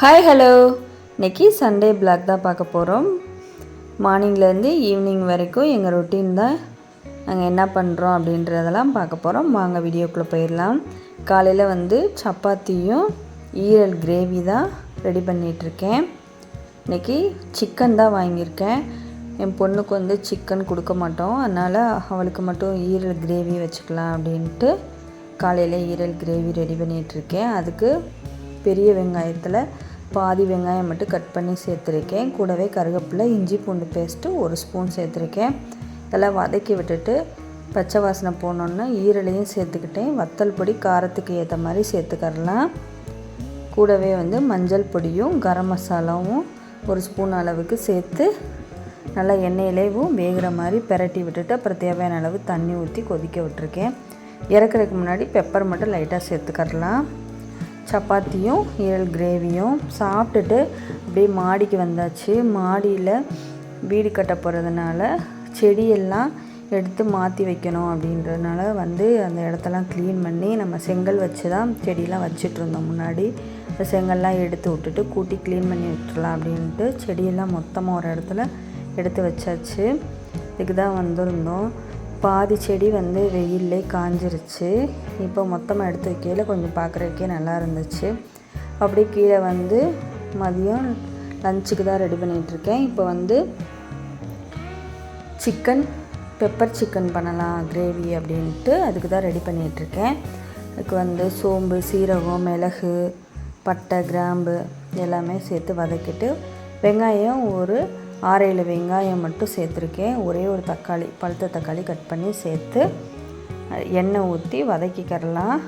Hi hello இன்றைக்கி Sunday black தான் பார்க்க போகிறோம் மார்னிங்லேருந்து ஈவினிங் வரைக்கும் எங்கள் ரொட்டீன் தான் நாங்கள் என்ன பண்ணுறோம் அப்படின்றதெல்லாம் பார்க்க போகிறோம் வாங்க வீடியோக்குள்ளே போயிடலாம். காலையில் வந்து சப்பாத்தியும் ஈரல் கிரேவி தான் ரெடி பண்ணிகிட்ருக்கேன் இன்றைக்கி சிக்கன் தான் வாங்கியிருக்கேன். என் பொண்ணுக்கு வந்து சிக்கன் கொடுக்க மாட்டோம். அதனால் அவளுக்கு மட்டும் ஈரல் கிரேவி வச்சுக்கலாம் அப்படின்ட்டு காலையில் ஈரல் கிரேவி ரெடி பண்ணிகிட்ருக்கேன் அதுக்கு பெரிய வெங்காயத்தில் பாதி வெங்காயம் மட்டும் கட் பண்ணி சேர்த்துருக்கேன். கூடவே கருவேப்பிலை இஞ்சி பூண்டு பேஸ்ட்டு ஒரு ஸ்பூன் சேர்த்துருக்கேன். இதெல்லாம் வதக்கி விட்டுட்டு பச்சை வாசனை போனோன்னு ஈரலையும் சேர்த்துக்கிட்டேன். வத்தல் பொடி காரத்துக்கு ஏற்ற மாதிரி சேர்த்துக்கரலாம் கூடவே வந்து மஞ்சள் பொடியும் கரம் மசாலாவும் ஒரு ஸ்பூன் அளவுக்கு சேர்த்து நல்லா எண்ணெயிலேயும் வேகிற மாதிரி பெரட்டி விட்டுட்டு அப்புறம் தேவையான அளவு தண்ணி ஊற்றி கொதிக்க விட்டுருக்கேன். இறக்குறதுக்கு முன்னாடி பெப்பர் மட்டும் லைட்டாக சேர்த்துக்கரலாம் சப்பாத்தியும் ஈரல் கிரேவியும் சாப்பிட்டுட்டு அப்படியே மாடிக்கு வந்தாச்சு. மாடியில் வீடு கட்ட போகிறதுனால செடியெல்லாம் எடுத்து மாற்றி வைக்கணும் அப்படின்றதுனால வந்து அந்த இடத்தெல்லாம் க்ளீன் பண்ணி நம்ம செங்கல் வச்சு தான் செடியெலாம் வச்சிட்ருந்தோம் முன்னாடி. அந்த செங்கல்லாம் எடுத்து விட்டுட்டு கூட்டி க்ளீன் பண்ணி விட்டுறலாம் அப்படின்ட்டு செடியெல்லாம் மொத்தமாக ஒரு இடத்துல எடுத்து வச்சாச்சு. இதுக்கு தான் வந்திருந்தோம். பாதி செடி வந்து வெயில்லே காஞ்சிருச்சு. இப்போ மொத்தமாக எடுத்து வைக்கையில் கொஞ்சம் பார்க்குறதுக்கே நல்லா இருந்துச்சு. அப்படியே கீழே வந்து மதியம் லஞ்சுக்கு தான் ரெடி பண்ணிகிட்ருக்கேன் இப்போ வந்து சிக்கன் பெப்பர் சிக்கன் பண்ணலாம் கிரேவி அப்படின்ட்டு அதுக்கு தான் ரெடி பண்ணிகிட்ருக்கேன் அதுக்கு வந்து சோம்பு சீரகம் மிளகு பட்டை கிராம்பு எல்லாமே சேர்த்து வதக்கிட்டு வெங்காயம் ஒரு ஆறேழு வெங்காயம் மட்டும் சேர்த்துருக்கேன். ஒரே ஒரு தக்காளி பழுத்த தக்காளி கட் பண்ணி சேர்த்து எண்ணெய் ஊற்றி வதக்கிக்கிறலாம்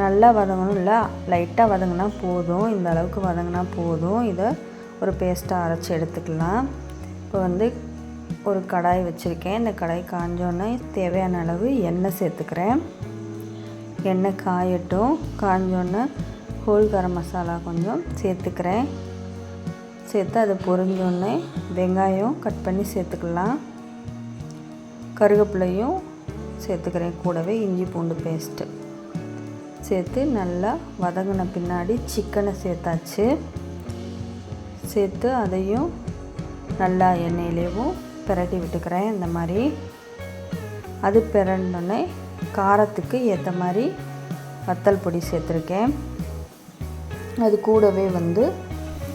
நல்லா வதங்கணும் இல்லை? லைட்டாக வதங்கினா போதும். இந்த அளவுக்கு வதங்கினா போதும். இதை ஒரு பேஸ்ட்டாக அரைச்சி எடுத்துக்கலாம். இப்போ வந்து ஒரு கடாய் வச்சுருக்கேன். இந்த கடாய் காஞ்சோன்னே தேவையான அளவு எண்ணெய் சேர்த்துக்கிறேன். எண்ணெய் காயட்டும். காஞ்சோன்னே ஹோல் கரம் மசாலா கொஞ்சம் சேர்த்துக்கிறேன். சேர்த்து அது பொரிஞ்சோடனே வெங்காயம் கட் பண்ணி சேர்த்துக்கலாம். கருவேப்பிலையும் சேர்த்துக்கிறேன். கூடவே இஞ்சி பூண்டு பேஸ்ட்டு சேர்த்து நல்லா வதங்கின பின்னாடி சிக்கனை சேர்த்தாச்சு. சேர்த்து அதையும் நல்லா எண்ணெயிலேயும் பிரட்டி விட்டுக்கிறேன். இந்த மாதிரி. அது பிறந்தோடனே காரத்துக்கு ஏற்ற மாதிரி வத்தல் பொடி சேர்த்துருக்கேன். அது கூடவே வந்து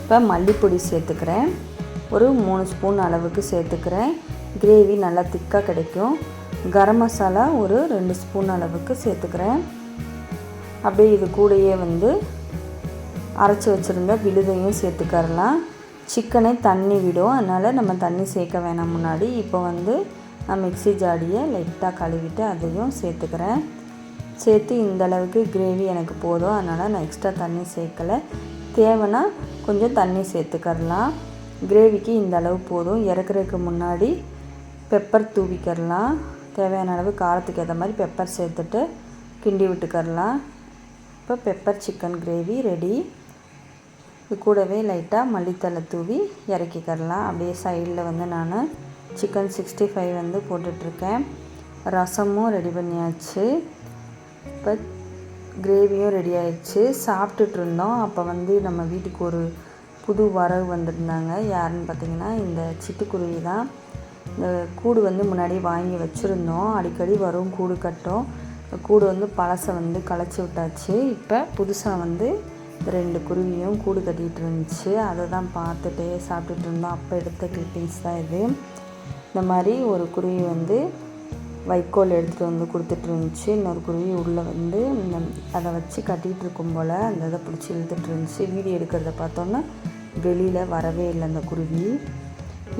இப்போ மல்லிப்பொடி சேர்த்துக்கிறேன். ஒரு மூணு ஸ்பூன் அளவுக்கு சேர்த்துக்கிறேன். கிரேவி நல்லா திக்காக கிடைக்கும். கரம் மசாலா ஒரு ரெண்டு ஸ்பூன் அளவுக்கு சேர்த்துக்கிறேன். அப்படியே இது கூடயே வந்து அரைச்சி வச்சுருந்த விழுதையும் சேர்த்துக்கரலாம். சிக்கனே தண்ணி விடும். அதனால் நம்ம தண்ணி சேர்க்க வேணாம் முன்னாடி. இப்போ வந்து நான் மிக்சி ஜாடியை லைட்டாக கழுவிட்டு அதையும் சேர்த்துக்கிறேன். சேர்த்து இந்த அளவுக்கு கிரேவி எனக்கு போதும். அதனால் நான் எக்ஸ்ட்ரா தண்ணி சேர்க்கலை. தேவைன்னா கொஞ்சம் தண்ணி சேர்த்துக்கரலாம் கிரேவிக்கு இந்த அளவு போதும். இறக்குறதுக்கு முன்னாடி பெப்பர் தூவிக்கரலாம் தேவையான அளவு காரத்துக்கு ஏற்ற மாதிரி பெப்பர் சேர்த்துட்டு கிண்டி விட்டுக்கரலாம் இப்போ பெப்பர் சிக்கன் கிரேவி ரெடி இது கூடவே லைட்டாக மல்லித்தலை தூவி இறக்கிக்கிறலாம். அப்படியே சைடில் வந்து நான் சிக்கன் சிக்ஸ்டி ஃபைவ் வந்து போட்டுட்ருக்கேன். ரசமும் ரெடி பண்ணியாச்சு. இப்போ கிரேவியும் ரெடி ஆயிடுச்சு. சாப்பிட்டுட்டு இருந்தோம். அப்போ வந்து நம்ம வீட்டுக்கு ஒரு புது வரவு வந்திருந்தாங்க. யாருன்னு பார்த்தீங்கன்னா இந்த சிட்டுக்குருவி தான். இந்த கூடு வந்து முன்னாடி வாங்கி வச்சுருந்தோம். அடிக்கடி வரும் கூடு கட்டும். கூடு வந்து பழசை வந்து களைச்சி விட்டாச்சு. இப்போ புதுசாக வந்து ரெண்டு குருவியும் கூடு கட்டிகிட்டு இருந்துச்சு. அதை தான் பார்த்துட்டே சாப்பிட்டுட்டு இருந்தோம். அப்போ எடுத்த கிளிப்பிங்ஸ் தான் இது. இந்த மாதிரி ஒரு குருவி வந்து வைக்கோல் எடுத்துகிட்டு வந்து கொடுத்துட்டு இருந்துச்சு. இன்னொரு குருவி உள்ளே வந்து அதை வச்சு கட்டிகிட்டு இருக்கும் போல் அந்த இதை பிடிச்சி இழுத்துட்டு இருந்துச்சு. வீடியோ எடுக்கிறத பார்த்தோன்னா வெளியில் வரவே இல்லை அந்த குருவி.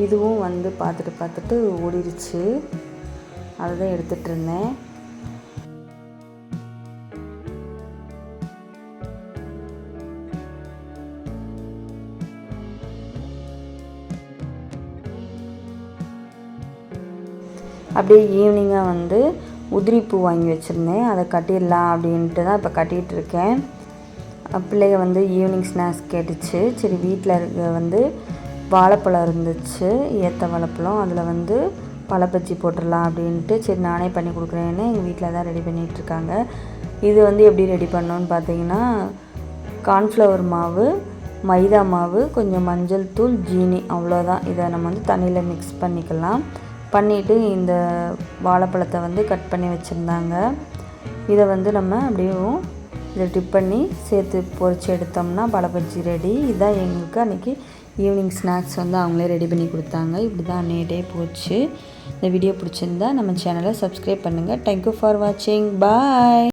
இதுவும் வந்து பார்த்துட்டு பார்த்துட்டு ஓடிடுச்சு அதை தான் எடுத்துகிட்டு இருந்தேன். அப்படியே ஈவினிங்காக வந்து உதிரிப்பூ வாங்கி வச்சுருந்தேன். அதை கட்டிடலாம் அப்படின்ட்டு தான் இப்போ கட்டிகிட்டு இருக்கேன். பிள்ளைங்க வந்து ஈவினிங் ஸ்நாக்ஸ் கேட்டுச்சு. சரி வீட்டில் இருக்க வந்து வாழைப்பழம் இருந்துச்சு. ஏற்ற வாழைப்பழம். அதில் வந்து பழப்பச்சி போட்டுடலாம் அப்படின்ட்டு சரி நானே பண்ணி கொடுக்குறேன்னு எங்கள் வீட்டில் தான் ரெடி பண்ணிகிட்ருக்காங்க இது வந்து எப்படி ரெடி பண்ணோன்னு பார்த்தீங்கன்னா கார்ன்ஃப்ளவர் மாவு மைதா மாவு கொஞ்சம் மஞ்சள் தூள் ஜீனி அவ்வளோதான் இதை நம்ம வந்து தண்ணியில் மிக்ஸ் பண்ணிக்கலாம். பண்ணிவிட்டு இந்த வாழைப்பழத்தை வந்து கட் பண்ணி வச்சுருந்தாங்க. இதை வந்து நம்ம அப்படியும் இதை டிப் பண்ணி சேர்த்து பொறிச்சு எடுத்தோம்னா பழ பஜ்ஜி ரெடி இதுதான் எங்களுக்கு அன்றைக்கி ஈவினிங் ஸ்நாக்ஸ் வந்து அவங்களே ரெடி பண்ணி கொடுத்தாங்க. இப்படி தான் அன்றைய போச்சு. இந்த வீடியோ பிடிச்சிருந்தா நம்ம சேனலை சப்ஸ்கிரைப் பண்ணுங்கள் தேங்க்யூ ஃபார் வாட்சிங் பாய்